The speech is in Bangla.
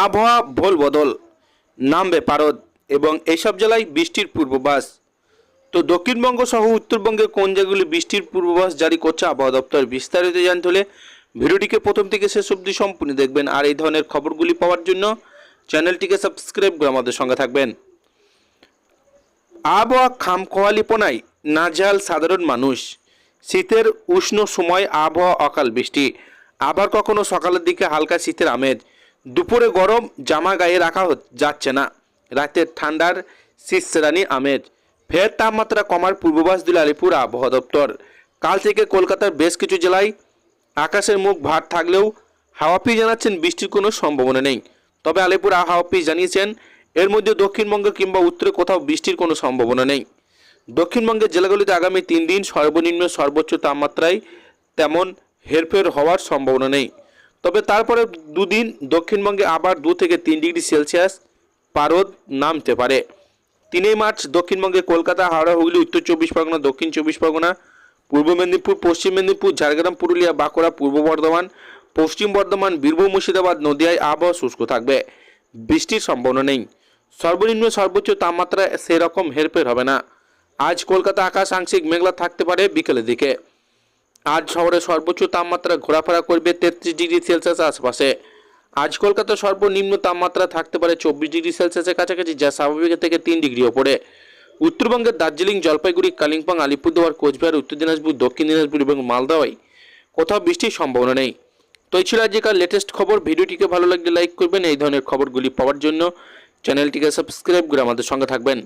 আবহাওয়া ভোল বদল নামবে পারদ এবং এইসব জেলায় বৃষ্টির পূর্বাভাস। তো দক্ষিণবঙ্গ সহ উত্তরবঙ্গে কোন জায়গাগুলি বৃষ্টির পূর্বাভাস জারি করছে আবহাওয়া দপ্তর বিস্তারিত জানতে হলে ভিডিওটিকে প্রথম থেকে শেষ অবধি সম্পূর্ণ দেখবেন আর এই ধরনের খবরগুলি পাওয়ার জন্য চ্যানেলটিকে সাবস্ক্রাইব করে আমাদের সঙ্গে থাকবেন। আবহাওয়া খামখোয়ালিপনায় নাজেহাল সাধারণ মানুষ। শীতের উষ্ণ সময়, আবহাওয়া অকাল বৃষ্টি। আবার কখনো সকালের দিকে হালকা শীতের আমেজ। দুপুরে গরম, জামা গায়ে রাখা যাচ্ছে না। রাতের ঠান্ডার শীতশ্রেণী আমেজ ফের তাপমাত্রা কমার পূর্বাভাস দিল আলিপুর আবহাওয়া দপ্তর। কাল থেকে কলকাতার বেশ কিছু জেলায় আকাশের মুখ ভার থাকলেও হাওয়াপি জানাচ্ছেন বৃষ্টির কোনো সম্ভাবনা নেই। তবে আলিপুর হাওয়াপি জানিয়েছেন, এর মধ্যে দক্ষিণবঙ্গ কিংবা উত্তরে কোথাও বৃষ্টির কোনো সম্ভাবনা নেই। দক্ষিণবঙ্গের জেলাগুলিতে আগামী তিন দিন সর্বনিম্ন সর্বোচ্চ তাপমাত্রায় তেমন হেরফের হওয়ার সম্ভাবনা নেই। তবে তারপরে দুদিন দক্ষিণবঙ্গে আবার দু থেকে তিন ডিগ্রি সেলসিয়াস পারদ নামতে পারে। তিনই মার্চ দক্ষিণবঙ্গে কলকাতা, হাওড়া, হুগলি, উত্তর চব্বিশ পরগনা, দক্ষিণ চব্বিশ পরগনা, পূর্ব মেদিনীপুর, পশ্চিম মেদিনীপুর, ঝাড়গ্রাম, পুরুলিয়া, বাঁকুড়া, পূর্ব বর্ধমান, পশ্চিম বর্ধমান, বীরভূম, মুর্শিদাবাদ, নদিয়ায় আবহাওয়া শুষ্ক থাকবে। বৃষ্টির সম্ভাবনা নেই। সর্বনিম্ন সর্বোচ্চ তাপমাত্রা সেরকম হেরফের হবে না। আজ কলকাতা আকাশ আংশিক মেঘলা থাকতে পারে বিকেলের দিকে। আজ শহরে সর্বোচ্চ তাপমাত্রা ঘোরাফেরা করবে তেত্রিশ ডিগ্রি সেলসিয়াস আশপাশে। আজ কলকাতা সর্বনিম্ন তাপমাত্রা থাকতে পারে চব্বিশ ডিগ্রি সেলসিয়াসের কাছাকাছি, যা স্বাভাবিকের থেকে তিন ডিগ্রি ওপরে। উত্তরবঙ্গের দার্জিলিং, জলপাইগুড়ি, কালিম্পং, আলিপুরদুয়ার, কোচবিহার, উত্তর দিনাজপুর, দক্ষিণ দিনাজপুর এবং মালদায় কোথাও বৃষ্টির সম্ভাবনা নেই। তো এই ছিল আজকের লেটেস্ট খবর। ভিডিওটিকে ভালো লাগলে লাইক করবেন। এই ধরনের খবরগুলি পাওয়ার জন্য চ্যানেলটিকে সাবস্ক্রাইব করে আমাদের সঙ্গে থাকবেন।